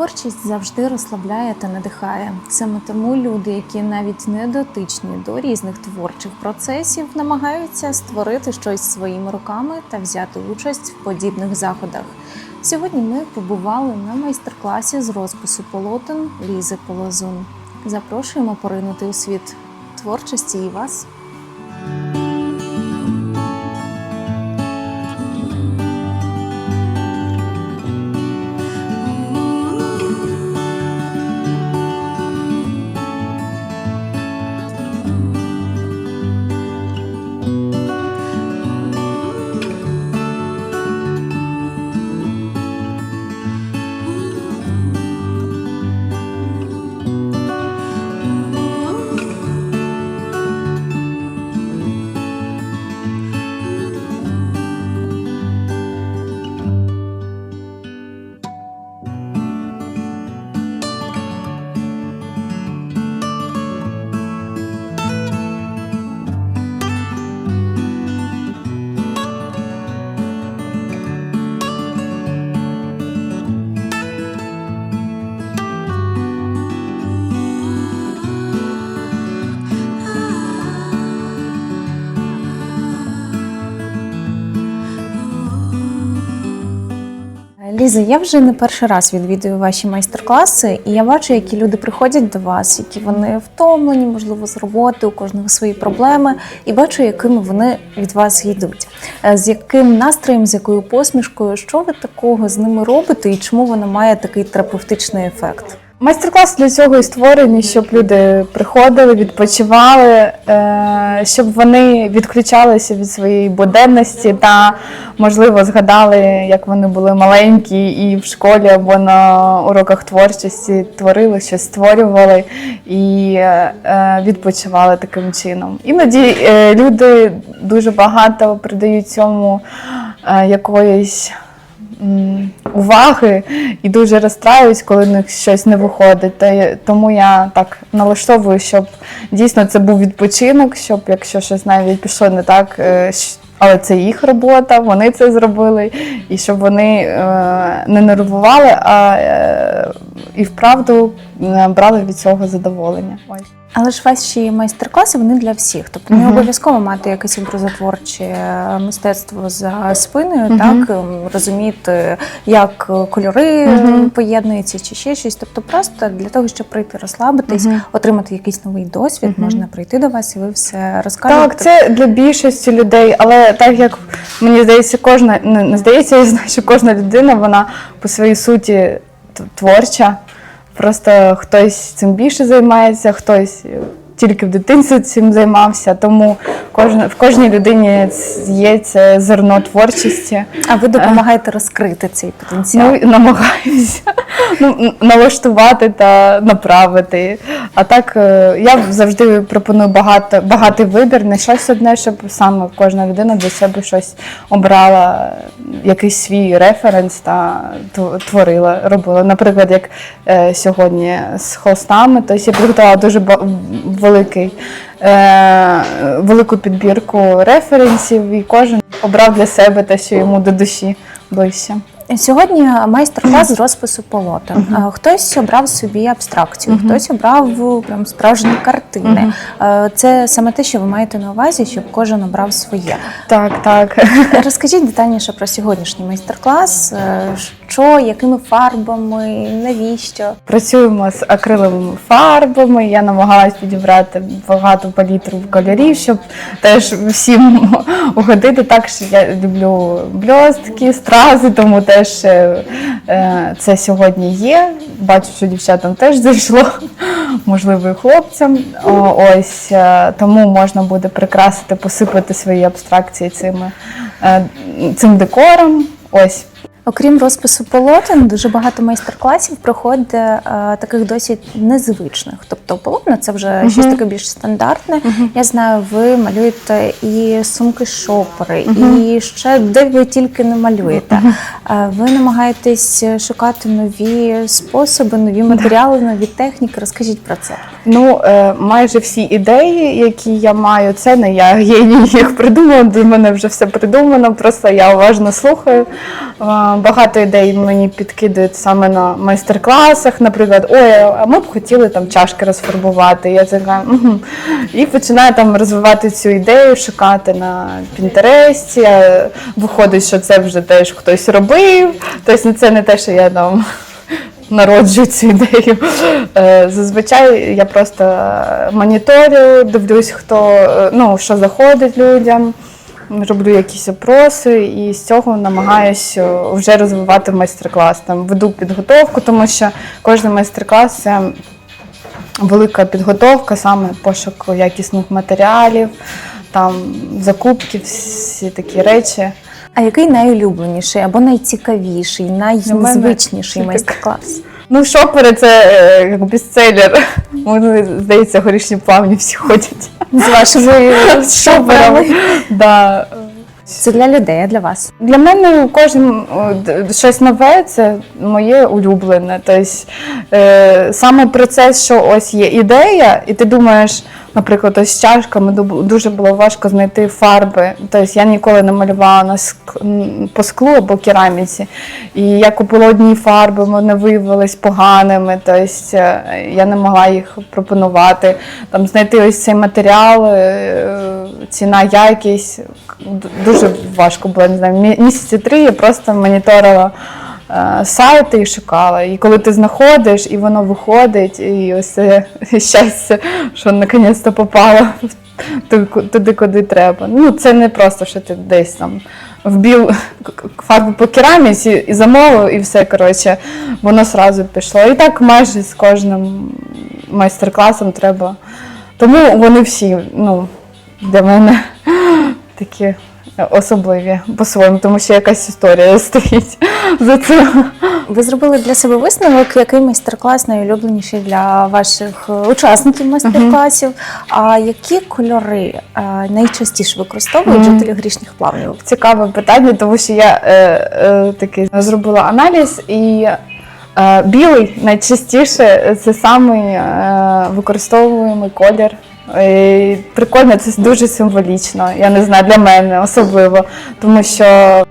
Творчість завжди розслабляє та надихає. Саме тому люди, які навіть не дотичні до різних творчих процесів, намагаються створити щось своїми руками та взяти участь в подібних заходах. Сьогодні ми побували на майстер-класі з розпису полотен Лізи Полозун. Запрошуємо поринути у світ творчості і вас. Ліза, я вже не перший раз відвідую ваші майстер-класи, і я бачу, які люди приходять до вас, які вони втомлені, можливо, з роботи, у кожного свої проблеми, і бачу, якими вони від вас йдуть. Е, З яким настроєм, з якою посмішкою, що ви такого з ними робите, і чому вона має такий терапевтичний ефект? Майстер-клас для цього і створений, щоб люди приходили, відпочивали, е, щоб вони відключалися від своєї буденності та, можливо, згадали, як вони були маленькі і в школі або на уроках творчості творили щось, створювали і е, е, відпочивали таким чином. Іноді люди дуже багато придають цьому якоїсь уваги і дуже розстраюсь, коли в них щось не виходить. Та тому я так налаштовую, щоб дійсно це був відпочинок, щоб якщо щось навіть пішло не так. е, Але це їх робота, вони це зробили, і щоб вони е, не нервували, а е, і вправду брали від цього задоволення. Ось. Але ж ваші майстер-класи вони для всіх. Тобто не обов'язково мати якесь образотворче е, мистецтво за спиною, Мгм. так ем, розуміти, як кольори Мгм. е, поєднуються чи ще щось. Тобто, просто для того, щоб прийти розслабитись, Мгм. отримати якийсь новий досвід, Мгм. можна прийти до вас і ви все розкажете. Так, це для більшості людей, але так як мені здається, кожна не, не здається, я знаю, що кожна людина вона по своїй суті творча. Просто хтось цим більше займається, хтось е, тільки в дитинстві цим займався. Тому кожна, в кожній людині є це зерно творчості. А ви допомагаєте розкрити цей потенціал. Ну, намагаюся ну, налаштувати та направити. А так е, я завжди пропоную багато, багатий вибір, не щось одне, щоб саме кожна людина для себе щось обрала, якийсь свій референс та творила, робила. Наприклад, як е, сьогодні з холстами, то я приготувала дуже великий. Е, велику підбірку референсів, і кожен обрав для себе те, що йому до душі ближче. Сьогодні майстер-клас з розпису полотен. А, Хтось обрав собі абстракцію, хтось обрав прям справжні картини. Е, Це саме те, що ви маєте на увазі, щоб кожен обрав своє. Так, так. Розкажіть детальніше про сьогоднішній майстер-клас, е, що, якими фарбами, навіщо. Працюємо з акриловими фарбами. Я намагалась підібрати багато палітру кольорів, щоб теж всім угодити. Так що я люблю бльостки, стрази, тому теж е, е, це сьогодні є. Бачу, що дівчатам теж зайшло, можливо, і хлопцям. О, Ось е, тому можна буде прикрасити, посипати свої абстракції цими, е, цим декором. Ось. Окрім розпису полотен, дуже багато майстер-класів проходить е, таких досить незвичних. Тобто полотна це вже щось таке більш стандартне. Я знаю, ви малюєте і сумки шопери, і ще де ви тільки не малюєте. Е, Ви намагаєтесь шукати нові способи, нові матеріали, нові техніки. Розкажіть про це. Ну, е, майже всі ідеї, які я маю, це не я геній їх придумала. До мене вже все придумано. Просто я уважно слухаю. Е, Багато ідей мені підкидають саме на майстер-класах. Наприклад, ой, а ми б хотіли там чашки розфарбувати. Я така угу. і починаю там розвивати цю ідею, шукати на Пінтересті. Е, Виходить, що це вже теж хтось робив. Тобто це не те, що я там народжую цю ідею. Е, Зазвичай я просто е, моніторю, дивлюсь, хто е, ну, що заходить людям, роблю якісь опроси і з цього намагаюся вже розвивати майстер-клас. Там веду підготовку, тому що кожен майстер-клас це велика підготовка, саме пошук якісних матеріалів, там закупки, всі такі речі. А який найулюбленіший або найцікавіший, найзвичніший майстер-клас? Ну, шопери це е, як бестселер. Вони, здається, горішні плавні всі ходять. З вашими шоперами? Да. Це для людей, а для вас. Для мене кожен щось нове це моє улюблене. Тобто е, саме процес, що ось є ідея, і ти думаєш, наприклад, ось з чашками дуже було важко знайти фарби. Тобто я ніколи не малювала на ск- по склу або кераміці. І я купила одні фарби, вони виявились поганими. Тобто е, я не могла їх пропонувати. Там знайти ось цей матеріал, е, ціна, якість. Дуже важко було, не знаю, місяці три я просто моніторила е, сайти і шукала. І коли ти знаходиш, і воно виходить, і ось щастя, що наконець-то попало туди, куди треба. Ну, це не просто, що ти десь там вбив фарбу по кераміці і замовив, і все, коротше, воно сразу пішло. І так майже з кожним майстер-класом треба. Тому вони всі, ну, для мене такі особливі по-своєму, тому що якась історія стоїть за цим. Ви зробили для себе висновок, який майстер-клас найулюбленіший для ваших учасників майстер-класів. А які кольори е, найчастіше використовують Мгм. жителі грішніх плавнів? Цікаве питання, тому що я е, е, такий зробила аналіз і. е, Білий найчастіше це самий е, використовуємий колір. І прикольно, це дуже символічно. Я не знаю, для мене особливо. Тому що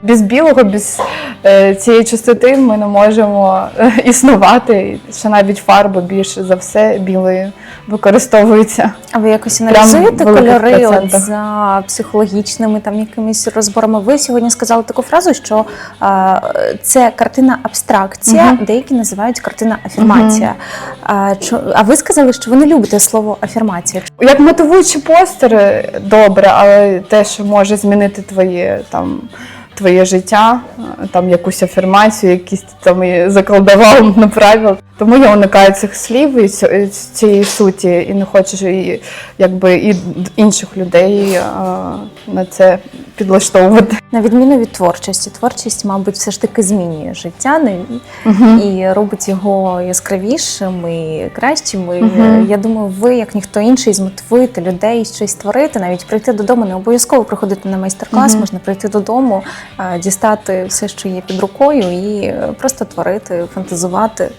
без білого, без е, цієї чистоти ми не можемо е, існувати. Що навіть фарби більше за все білою використовується. А ви якось аналізуєте кольори от за психологічними там якимись розборами? Ви сьогодні сказали таку фразу, що е, це картина абстракція, Мгм. деякі називають картина афірмація. А, чо- а ви сказали, що ви не любите слово афірмація. Як мотивуючі постери добре, але те, що може змінити твоє там. Твоє життя, там якусь афірмацію, якісь там заколдував направив. Тому я уникаю цих слів і цієї суті, і не хочу і, якби і інших людей на це підлаштовувати. На відміну від творчості, творчість, мабуть, все ж таки змінює життя не- і робить його яскравішим і кращим. І, е, Я думаю, ви, як ніхто інший, змотивуєте людей щось створити, навіть прийти додому. Не обов'язково приходити на майстер-клас, Мгм. можна прийти додому, е, дістати все, що є під рукою, і е, просто творити, фантазувати.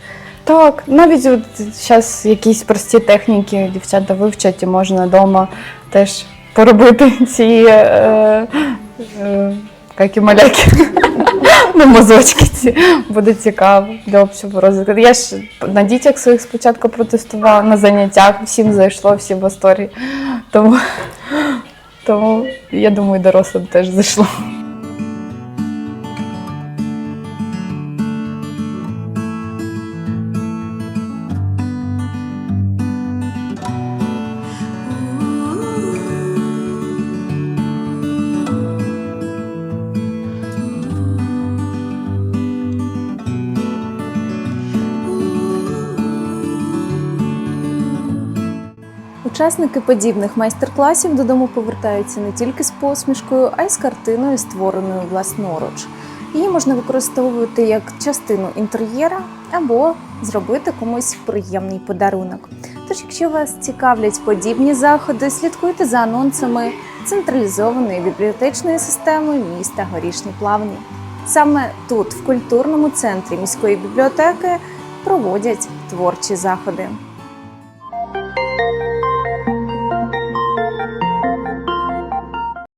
Так, навіть от зараз якісь прості техніки дівчата вивчать і можна вдома теж поробити ці е, е, які маляки. Ну, мазочки ці буде цікаво для общого розвитку. Я ж на дітях своїх спочатку протестувала на заняттях, всім зайшло, всі в історії. Тому, тому я думаю, дорослим теж зайшло. Учасники подібних майстер-класів додому повертаються не тільки з посмішкою, а й з картиною, створеною власноруч. Її можна використовувати як частину інтер'єра або зробити комусь приємний подарунок. Тож, якщо вас цікавлять подібні заходи, слідкуйте за анонсами централізованої бібліотечної системи міста Горішні Плавні. Саме тут, в культурному центрі міської бібліотеки, проводять творчі заходи.